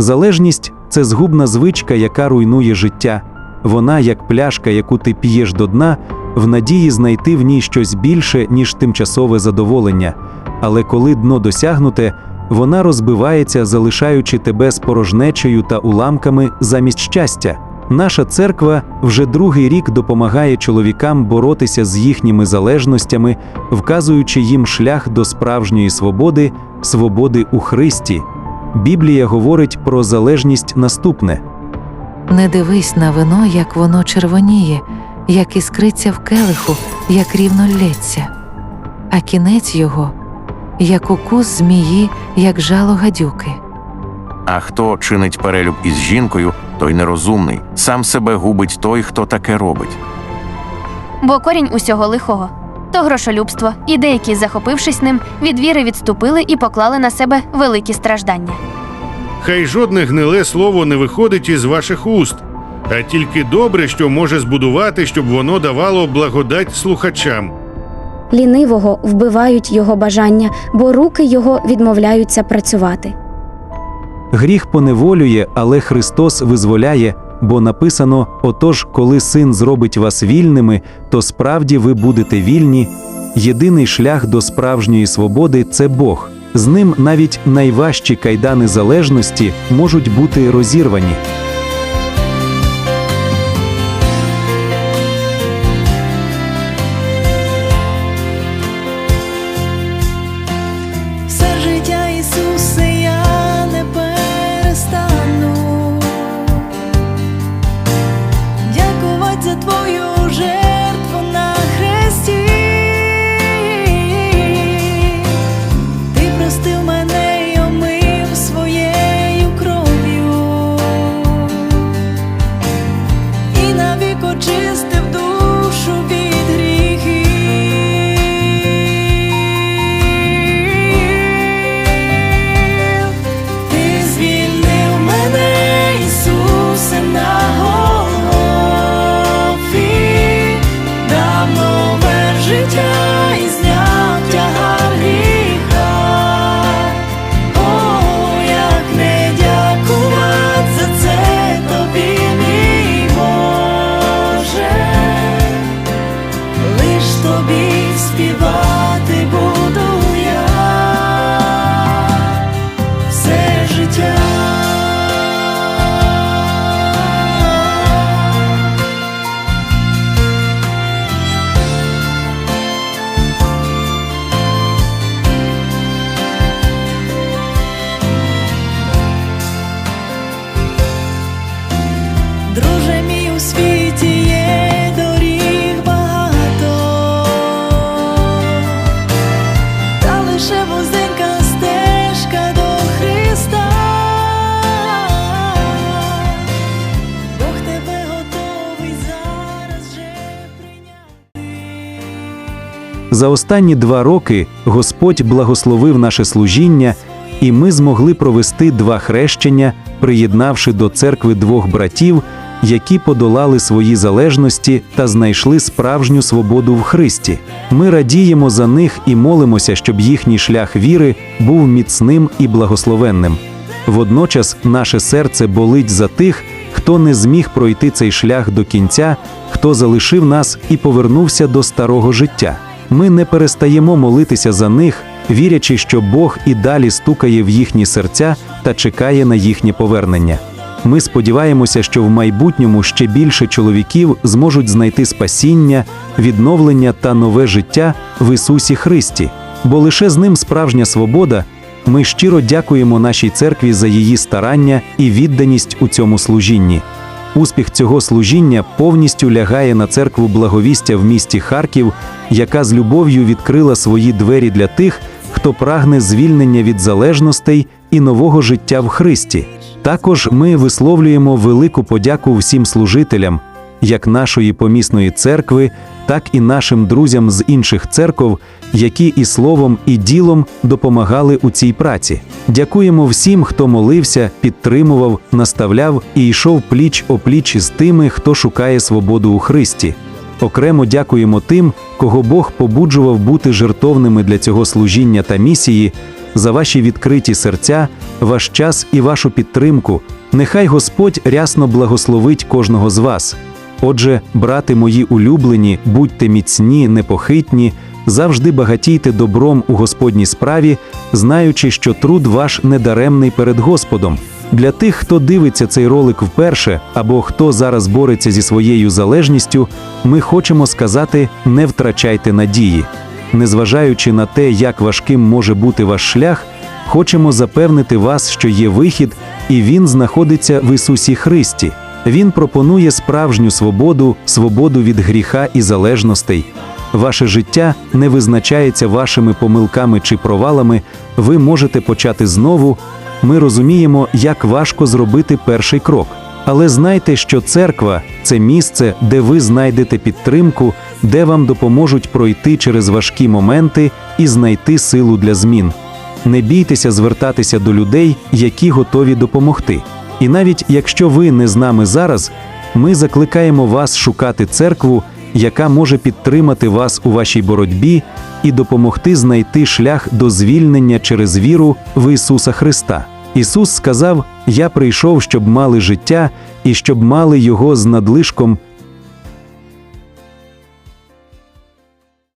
Залежність це згубна звичка, яка руйнує життя. Вона, як пляшка, яку ти п'єш до дна, в надії знайти в ній щось більше, ніж тимчасове задоволення. Але коли дно досягнуте, вона розбивається, залишаючи тебе з порожнечею та уламками замість щастя. Наша церква вже другий рік допомагає чоловікам боротися з їхніми залежностями, вказуючи їм шлях до справжньої свободи, свободи у Христі. Біблія говорить про залежність наступне. Не дивись на вино, як воно червоніє, як іскриться в келиху, як рівно лється, а кінець його, як укус змії, як жало гадюки. А хто чинить перелюб із жінкою, той нерозумний. Сам себе губить той, хто таке робить. Бо корінь усього лихого то грошолюбство, і деякі, захопившись ним, від віри відступили і поклали на себе великі страждання. Хай жодне гниле слово не виходить із ваших уст, а тільки добре, що може збудувати, щоб воно давало благодать слухачам. Лінивого вбивають його бажання, бо руки його відмовляються працювати. Гріх поневолює, але Христос визволяє, бо написано: отож, коли син зробить вас вільними, то справді ви будете вільні. Єдиний шлях до справжньої свободи це Бог. З ним навіть найважчі кайдани залежності можуть бути розірвані. За останні два роки Господь благословив наше служіння, і ми змогли провести два хрещення, приєднавши до церкви двох братів, які подолали свої залежності та знайшли справжню свободу в Христі. Ми радіємо за них і молимося, щоб їхній шлях віри був міцним і благословенним. Водночас наше серце болить за тих, хто не зміг пройти цей шлях до кінця, хто залишив нас і повернувся до старого життя. Ми не перестаємо молитися за них, вірячи, що Бог і далі стукає в їхні серця та чекає на їхнє повернення. Ми сподіваємося, що в майбутньому ще більше чоловіків зможуть знайти спасіння, відновлення та нове життя в Ісусі Христі, бо лише з ним справжня свобода. Ми щиро дякуємо нашій церкві за її старання і відданість у цьому служінні. Успіх цього служіння повністю лягає на церкву благовістя в місті Харків, яка з любов'ю відкрила свої двері для тих, хто прагне звільнення від залежностей і нового життя в Христі. Також ми висловлюємо велику подяку всім служителям, як нашої помісної церкви, так і нашим друзям з інших церков, які і словом, і ділом допомагали у цій праці. Дякуємо всім, хто молився, підтримував, наставляв і йшов пліч опліч з тими, хто шукає свободу у Христі. Окремо дякуємо тим, кого Бог побуджував бути жертовними для цього служіння та місії, за ваші відкриті серця, ваш час і вашу підтримку. Нехай Господь рясно благословить кожного з вас. Отже, брати мої улюблені, будьте міцні, непохитні, завжди багатійте добром у Господній справі, знаючи, що труд ваш недаремний перед Господом. Для тих, хто дивиться цей ролик вперше, або хто зараз бореться зі своєю залежністю, ми хочемо сказати: не втрачайте надії. Незважаючи на те, як важким може бути ваш шлях, хочемо запевнити вас, що є вихід, і він знаходиться в Ісусі Христі. Він пропонує справжню свободу, свободу від гріха і залежностей. Ваше життя не визначається вашими помилками чи провалами. Ви можете почати знову. Ми розуміємо, як важко зробити перший крок. Але знайте, що церква це місце, де ви знайдете підтримку, де вам допоможуть пройти через важкі моменти і знайти силу для змін. Не бійтеся звертатися до людей, які готові допомогти. І навіть якщо ви не з нами зараз, ми закликаємо вас шукати церкву, яка може підтримати вас у вашій боротьбі і допомогти знайти шлях до звільнення через віру в Ісуса Христа. Ісус сказав: Я прийшов, щоб мали життя і щоб мали його з надлишком